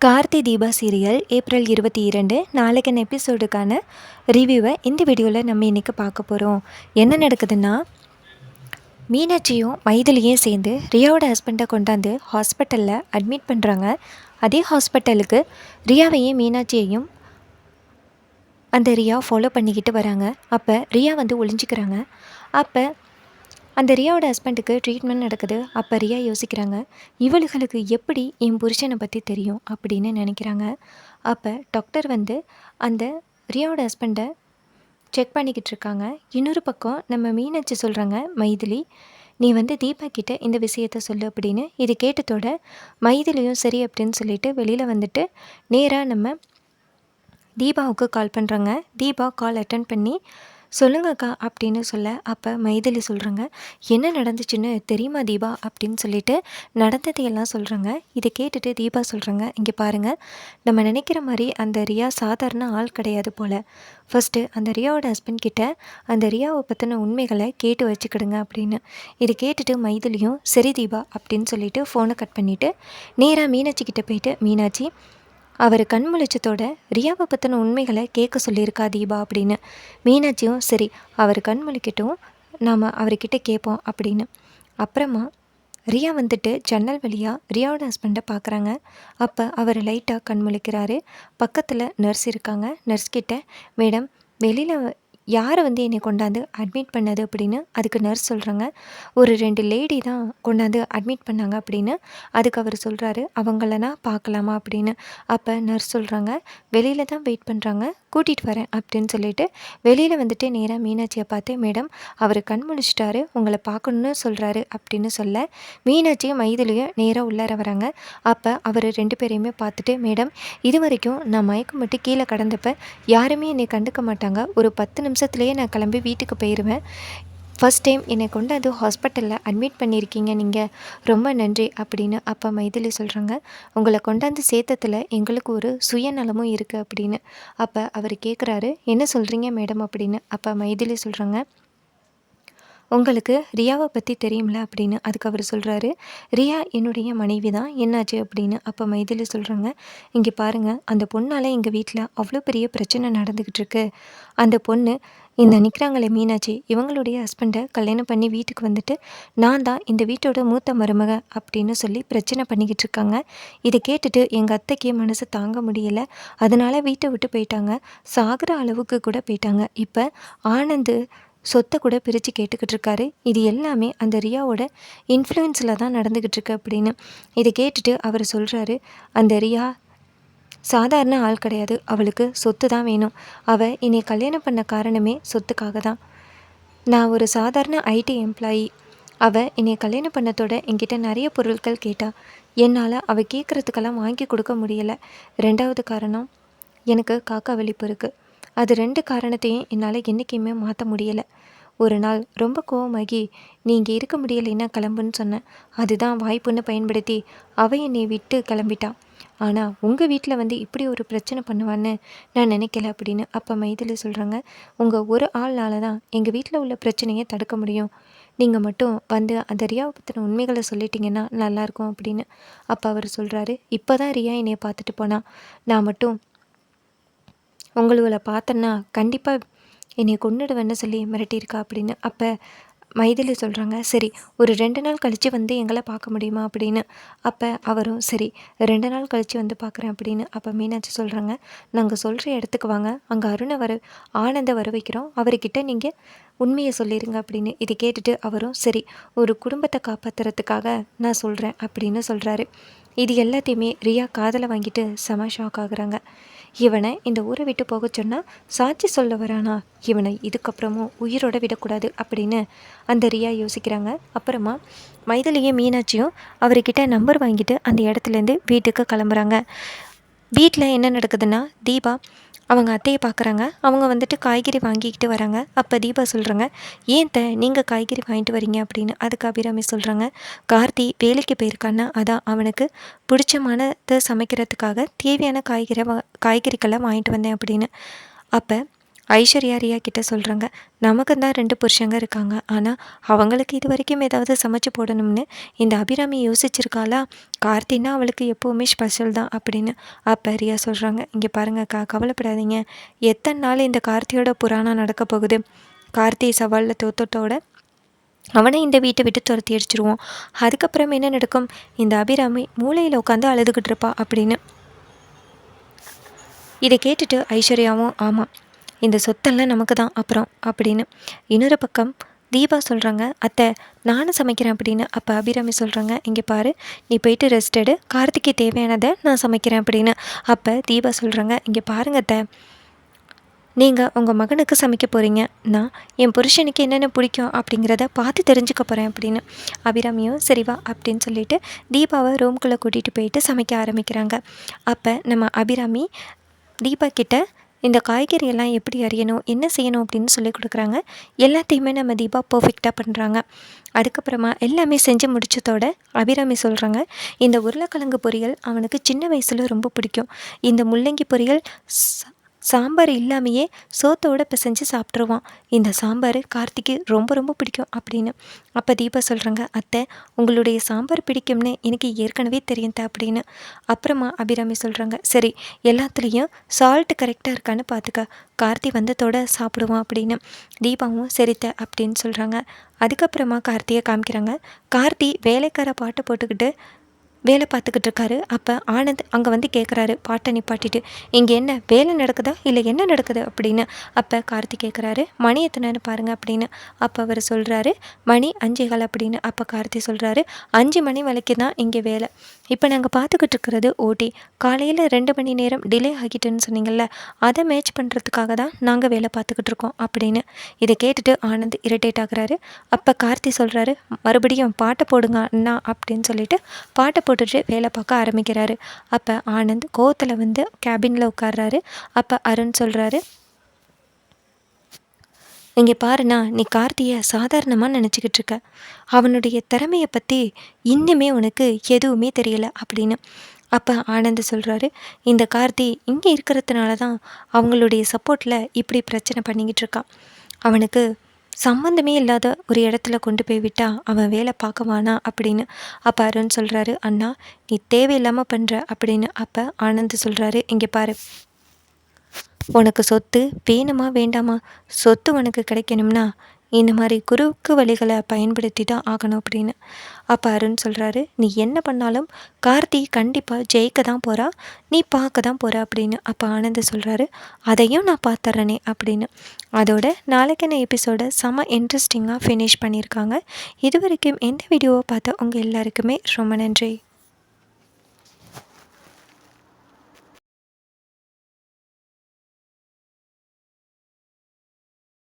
Karthi Deepa serial April இருபத்தி இரண்டு நாளைக்கான எபிசோடுக்கான ரிவ்யூவை இந்த வீடியோவில் நம்ம இன்றைக்கி பார்க்க போகிறோம் என்ன நடக்குதுன்னா மீனாட்சியும் மைதிலியும் சேர்ந்து ரியாவோட ஹஸ்பண்டை கொண்டாந்து ஹாஸ்பிட்டலில் அட்மிட் பண்ணுறாங்க அதே ஹாஸ்பிட்டலுக்கு ரியாவையும் மீனாட்சியையும் அந்த ரியா ஃபாலோ பண்ணிக்கிட்டு வராங்க. அப்போ ரியா வந்து ஒளிஞ்சிக்கிறாங்க. அப்போ அந்த ரியாவோட ஹஸ்பண்டுக்கு ட்ரீட்மெண்ட் நடக்குது. அப்போ ரியா யோசிக்கிறாங்க இவளுகளுக்கு எப்படி என் புருஷனை பற்றி தெரியும்? அப்படின்னு நினைக்கிறாங்க. அப்போ டாக்டர் வந்து அந்த ரியாவோட ஹஸ்பண்டை செக் பண்ணிக்கிட்டு இருக்காங்க. இன்னொரு பக்கம் நம்ம மீனாட்சி சொல்கிறாங்க மைதிலி நீ வந்து தீபா கிட்ட இந்த விஷயத்த சொல்லு அப்படின்னு. இது கேட்டதோட மைதிலியும் சரி அப்படின்னு சொல்லிட்டு வெளியில் வந்துட்டு நேராக நம்ம தீபாவுக்கு கால் பண்ணுறாங்க தீபா கால் அட்டன் பண்ணி சொல்லுங்கக்கா அப்படின்னு சொல்ல அப்போ மைதிலி சொல்கிறாங்க என்ன நடந்துச்சுன்னு தெரியுமா தீபா? அப்படின்னு சொல்லிட்டு நடந்ததையெல்லாம் சொல்கிறாங்க இதை கேட்டுட்டு தீபா சொல்கிறாங்க இங்கே பாருங்கள் நம்ம நினைக்கிற மாதிரி அந்த ரியா சாதாரண ஆள் கிடையாது போல். ஃபஸ்ட்டு அந்த ரியாவோட ஹஸ்பண்ட் கிட்ட அந்த ரியாவை பற்றின உண்மைகளை கேட்டு வச்சுக்கிடுங்க அப்படின்னு. இதை கேட்டுட்டு மைதிலியும் சரி தீபா அப்படின்னு சொல்லிட்டு ஃபோனை கட் பண்ணிவிட்டு நேராக மீனாட்சி கிட்டே போயிட்டு மீனாட்சி அவர் கண் முழிச்சத்தோட ரியாவை பற்றின உண்மைகளை கேட்க சொல்லியிருக்கா தீபா? அப்படின்னு. மீனாட்சியும் சரி அவர் கண் முழிக்கட்டும். நாம் அவர்கிட்ட கேட்போம் அப்படின்னு. அப்புறமா ரியா வந்துட்டு ஜன்னல் வழியாக ரியாவோட ஹஸ்பண்டை பார்க்குறாங்க அப்போ அவர் லைட்டாக கண் முழிக்கிறாரு. பக்கத்தில் நர்ஸ் இருக்காங்க. நர்ஸ் கிட்ட மேடம் வெளியில் யாரை வந்து என்னை கொண்டாந்து அட்மிட் பண்ணது அப்படின்னு அதுக்கு நர்ஸ் சொல்கிறாங்க ஒரு ரெண்டு லேடி தான் கொண்டாந்து அட்மிட் பண்ணாங்க அப்படின்னு அதுக்கு அவர் சொல்கிறாரு அவங்களனா பார்க்கலாமா அப்படின்னு. அப்போ நர்ஸ் சொல்கிறாங்க வெளியில் தான் வெயிட் பண்ணுறாங்க கூட்டிகிட்டு வரேன் அப்படின்னு சொல்லிட்டு வெளியில் வந்துட்டு நேராக மீனாட்சியை பார்த்து மேடம் அவர் கண் முழிச்சிட்டாரு உங்களை பார்க்கணுன்னு சொல்கிறாரு அப்படின்னு சொல்ல மீனாட்சியும் மைதிலையும் நேராக உள்ளார வராங்க. அப்போ அவர் ரெண்டு பேரையுமே பார்த்துட்டு மேடம் இது வரைக்கும் நான் மயக்கம் மட்டும் கீழே கடந்தப்போ யாருமே என்னை கண்டுக்க மாட்டாங்க. ஒரு பத்து நிமிஷத்துலேயே நான் கிளம்பி வீட்டுக்கு போயிடுவேன் ஃபஸ்ட் டைம் என்னை கொண்டு அது ஹாஸ்பிட்டலில் அட்மிட் பண்ணியிருக்கீங்க. நீங்கள் ரொம்ப நன்றி அப்படின்னு அப்போ மைதிலி சொல்கிறாங்க உங்களை கொண்டாந்து சேர்த்தத்தில் எங்களுக்கு ஒரு சுயநலமும் இருக்குது அப்படின்னு அப்போ அவர் கேட்குறாரு என்ன சொல்கிறீங்க மேடம் அப்படின்னு அப்போ மைதிலி சொல்கிறாங்க உங்களுக்கு ரியாவை பற்றி தெரியும்ல அப்படின்னு அதுக்கு அவர் சொல்கிறாரு ரியா என்னுடைய மனைவி தான் என்னாச்சு அப்படின்னு அப்போ மைதிலி சொல்கிறாங்க இங்கே பாருங்கள் அந்த பொண்ணால் எங்கள் வீட்டில் அவ்வளோ பெரிய பிரச்சனை நடந்துக்கிட்டு இருக்கு. அந்த பொண்ணு இந்த நிற்கிறாங்களே மீனாட்சி இவங்களுடைய ஹஸ்பண்டை கல்யாணம் பண்ணி வீட்டுக்கு வந்துட்டு நான் தான் இந்த வீட்டோட மூத்த மருமக அப்படின்னு சொல்லி பிரச்சனை பண்ணிக்கிட்டு இருக்காங்க. இதை கேட்டுட்டு எங்கள் அத்தைக்கு மனசு தாங்க முடியலை. அதனால் வீட்டை விட்டு போயிட்டாங்க. சாகிற அளவுக்கு கூட போயிட்டாங்க. இப்போ ஆனந்து சொத்தை கூட பிரித்து கேட்டுக்கிட்டு இருக்காரு. இது எல்லாமே அந்த ரியாவோட இன்ஃப்ளூயன்ஸில் தான் நடந்துக்கிட்டு இருக்கு அப்படின்னு இதை கேட்டுட்டு அவர் சொல்கிறாரு அந்த ரியா சாதாரண ஆள் கிடையாது. அவளுக்கு சொத்து தான் வேணும். அவள் என்னை கல்யாணம் பண்ண காரணமே சொத்துக்காக தான். நான் ஒரு சாதாரண ஐடி எம்ப்ளாயி அவள் என்னை கல்யாணம் பண்ணத்தோட என்கிட்ட நிறைய பொருட்கள் கேட்டாள் என்னால் அவள் கேட்குறதுக்கெல்லாம் வாங்கி கொடுக்க முடியலை. ரெண்டாவது காரணம் எனக்கு காக்கா வெளிப்பு இருக்குது அது ரெண்டு காரணத்தையும் என்னால் என்றைக்குமே மாற்ற முடியலை. ஒரு நாள் ரொம்ப கோவமாகி நீ இங்கே இருக்க முடியலைன்னா கிளம்புன்னு சொன்னேன் அதுதான் வாய்ப்புன்னு பயன்படுத்தி அவ என்னை விட்டு கிளம்பிட்டான் ஆனால் உங்கள் வீட்டில் வந்து இப்படி ஒரு பிரச்சனை பண்ணுவான்னு நான் நினைக்கல அப்படின்னு அப்போ மைதிலி சொல்கிறாங்க உங்கள் ஒரு ஆள்னால தான் எங்கள் வீட்டில் உள்ள பிரச்சனையை தடுக்க முடியும். நீங்கள் மட்டும் வந்து அந்த ரியாவை பற்றின உண்மைகளை சொல்லிட்டீங்கன்னா நல்லாயிருக்கும் அப்படின்னு அப்போ அவர் சொல்கிறாரு இப்போ தான் ரியா என்னையை பார்த்துட்டு போனால் நான் மட்டும் உங்களை பார்த்தேன்னா கண்டிப்பாக என்னை கொண்டுடுவேன்னு சொல்லி மிரட்டியிருக்கா அப்படின்னு. அப்போ மைதிலி சொல்கிறாங்க சரி ஒரு ரெண்டு நாள் கழித்து வந்து எங்களை பார்க்க முடியுமா? அப்படின்னு. அப்போ அவரும் சரி ரெண்டு நாள் கழித்து வந்து பார்க்குறேன் அப்படின்னு. அப்போ மீனாட்சி சொல்கிறாங்க நாங்கள் சொல்கிற இடத்துக்கு வாங்க. அங்கே அருணை வர ஆனந்த வர வைக்கிறோம். அவர்கிட்ட நீங்கள் உண்மையை சொல்லிடுங்க அப்படின்னு. இதை கேட்டுட்டு அவரும் சரி ஒரு குடும்பத்தை காப்பாற்றுறதுக்காக நான் சொல்கிறேன் அப்படின்னு சொல்கிறாரு இது எல்லாத்தையுமே ரியா காதலை வாங்கிட்டு செம ஷாக் ஆகுறாங்க. இவனை இந்த ஊரை விட்டு போக சொன்னால் சாட்சி சொல்ல வரானா? இவனை இதுக்கப்புறமும் உயிரோட விடக்கூடாது அப்படின்னு அந்த ரியா யோசிக்கிறாங்க. அப்புறமா மைதிலியும் மீனாட்சியும் அவர்கிட்ட நம்பர் வாங்கிட்டு அந்த இடத்துலேருந்து வீட்டுக்கு கிளம்புறாங்க. வீட்டில் என்ன நடக்குதுன்னா தீபா அவங்க அத்தையை பார்க்குறாங்க. அவங்க வந்துட்டு காய்கறி வாங்கிக்கிட்டு வராங்க. அப்போ தீபா சொல்கிறாங்க ஏன் த நீங்கள் காய்கறி வாங்கிட்டு வரீங்க? அப்படின்னு அதுக்கு அபிராமி சொல்கிறாங்க கார்த்தி வேலைக்கு போயிருக்கான்னா அதான் அவனுக்கு பிடிச்சமானதை சமைக்கிறதுக்காக தேவையான காய்கறி வா காய்கறிக்கெல்லாம் வாங்கிட்டு வந்தேன் அப்படின்னு. அப்போ ஐஸ்வர்யா ரியா கிட்ட சொல்கிறாங்க நமக்கு தான் ரெண்டு புருஷங்க இருக்காங்க. ஆனால் அவங்களுக்கு இது வரைக்கும் ஏதாவது சமைச்சு போடணும்னு இந்த அபிராமி யோசிச்சிருக்காளா? கார்த்தின்னா அவளுக்கு எப்போவுமே ஸ்பெஷல் தான் அப்படின்னு அப்போ ரியா சொல்கிறாங்க இங்கே பாருங்கக்கா கவலைப்படாதீங்க. எத்தனை நாள் இந்த கார்த்தியோட புராணம் நடக்க போகுது? கார்த்தி சவாலில் தோத்தோட்டோட அவனை இந்த வீட்டை விட்டு துரத்தி அடிச்சிருவோம். அதுக்கப்புறம் என்ன நடக்கும்? இந்த அபிராமி மூளையில் உட்காந்து அழுதுகிட்டு இருப்பா அப்படின்னு. இதை கேட்டுட்டு ஐஸ்வர்யாவும் ஆமாம் இந்த சொத்தெல்லாம் நமக்கு தான் அப்புறம் அப்படின்னு. இன்னொரு பக்கம் தீபா சொல்கிறாங்க அத்தை நானும் சமைக்கிறேன் அப்படின்னு. அப்போ அபிராமி சொல்கிறாங்க இங்கே பாரு நீ போயிட்டு ரெஸ்ட் எடு கார்த்திக்கு தேவையானதை நான் சமைக்கிறேன் அப்படின்னு. அப்போ தீபா சொல்கிறாங்க இங்கே பாருங்க அத்தை நீங்கள் உங்கள் மகனுக்கு சமைக்க போகிறீங்க நான் என் புருஷனுக்கு என்னென்ன பிடிக்கும் அப்படிங்கிறத பார்த்து தெரிஞ்சுக்க போகிறேன் அப்படின்னு. அபிராமியும் சரிவா அப்படின்னு சொல்லிட்டு தீபாவை ரூம்குள்ளே கூட்டிகிட்டு போயிட்டு சமைக்க ஆரம்பிக்கிறாங்க. அப்போ நம்ம அபிராமி தீபா கிட்ட இந்த காய்கறியெல்லாம் எப்படி அறியணும் என்ன செய்யணும் அப்படின்னு சொல்லி கொடுக்குறாங்க. எல்லாத்தையுமே நம்ம தீபா பர்ஃபெக்டாக பண்ணுறாங்க அதுக்கப்புறமா எல்லாமே செஞ்சு முடிச்சதோட அபிராமி சொல்கிறாங்க இந்த உருளைக்கிழங்கு பொரியல் அவனுக்கு சின்ன வயசில் ரொம்ப பிடிக்கும். இந்த முள்ளங்கி பொரியல் சாம்பார் இல்லாமையே சோத்தோடு பிசைஞ்சு சாப்பிட்ருவான் இந்த சாம்பார் கார்த்திக்கு ரொம்ப ரொம்ப பிடிக்கும் அப்படின்னு. அப்போ தீபா சொல்கிறாங்க அத்தை உங்களுடைய சாம்பார் பிடிக்கும்னு எனக்கு ஏற்கனவே தெரியும் அப்படின்னு. அப்புறமா அபிராமி சொல்கிறாங்க சரி எல்லாத்துலேயும் சால்ட் கரெக்டாக இருக்கான்னு பார்த்துக்க கார்த்தி வந்ததோட சாப்பிடுவான் அப்படின்னு. தீபாவும் சரித்த அப்படின்னு சொல்கிறாங்க அதுக்கப்புறமா கார்த்தியை காமிக்கிறாங்க. கார்த்தி வேலைக்கார பாட்டு போட்டுக்கிட்டு வேலை பார்த்துக்கிட்டு இருக்காரு. அப்போ ஆனந்த் அங்கே வந்து கேட்குறாரு பாட்டை நிப்பாட்டிட்டு இங்கே என்ன வேலை நடக்குதா? இல்லை என்ன நடக்குது? அப்படின்னு. அப்போ கார்த்தி கேட்குறாரு மணி எத்தனைன்னு பாருங்கள் அப்படின்னு. அப்போ அவர் சொல்கிறாரு மணி அஞ்சுகள் அப்படின்னு. அப்போ கார்த்தி சொல்கிறாரு அஞ்சு மணி வரைக்கும் தான் இங்கே வேலை. இப்போ நாங்கள் பார்த்துக்கிட்டு இருக்கிறது ஓடி. காலையில் ரெண்டு மணி நேரம் டிலே ஆகிட்டுன்னு சொன்னீங்கல்ல அதை மேட்ச் பண்ணுறதுக்காக தான் நாங்கள் வேலை பார்த்துக்கிட்டு இருக்கோம் அப்படின்னு. இதை கேட்டுட்டு ஆனந்த் இரிட்டேட் ஆகுறாரு. அப்போ கார்த்தி சொல்கிறாரு மறுபடியும் பாட்டை போடுங்க அண்ணா அப்படின்னு சொல்லிட்டு பாட்டை போட்டுட்டு வேலை பார்க்க ஆரம்பிக்கிறாரு. அப்போ ஆனந்த் கோவத்தில் வந்து கேபினில் உட்கார்றாரு. அப்போ அருண் சொல்கிறாரு இங்கே பாருண்ணா நீ கார்த்தியை சாதாரணமாக நினச்சிக்கிட்டு இருக்க. அவனுடைய திறமையை பற்றி இன்னுமே உனக்கு எதுவுமே தெரியல அப்படின்னு. அப்போ ஆனந்த் சொல்கிறாரு இந்த கார்த்தி இங்கே இருக்கிறதுனால தான் அவங்களுடைய சப்போர்ட்டில் இப்படி பிரச்சனை பண்ணிக்கிட்டு இருக்கான். அவனுக்கு சம்மந்தமே இல்லாத ஒரு இடத்துல கொண்டு போய் விட்டா அவன் வேலை பார்க்கவானா அப்படின்னு? அப்போ அருண் சொல்கிறாரு அண்ணா நீ தேவையில்லாமல் பண்ணுற அப்படின்னு அப்போ ஆனந்த் சொல்கிறாரு இங்கே பாரு. உனக்கு சொத்து வேணுமா வேண்டாமா? சொத்து உனக்கு கிடைக்கணும்னா இந்த மாதிரி குறுக்கு வழிகளை பயன்படுத்தி தான் ஆகணும் அப்படின்னு. அப்போ அருண் சொல்கிறாரு நீ என்ன பண்ணாலும் கார்த்தி கண்டிப்பாக ஜெயிக்க தான் போகிறா நீ பார்க்க தான் போகிற அப்படின்னு. அப்போ ஆனந்த சொல்கிறாரு அதையும் நான் பார்த்துறேனே அப்படின்னு. அதோட நாளைக்கான எபிசோடை செம இன்ட்ரெஸ்டிங்காக ஃபினிஷ் பண்ணியிருக்காங்க. இது வரைக்கும் எந்த வீடியோவை பார்த்தா உங்கள் எல்லாருக்குமே ரொம்ப நன்றி.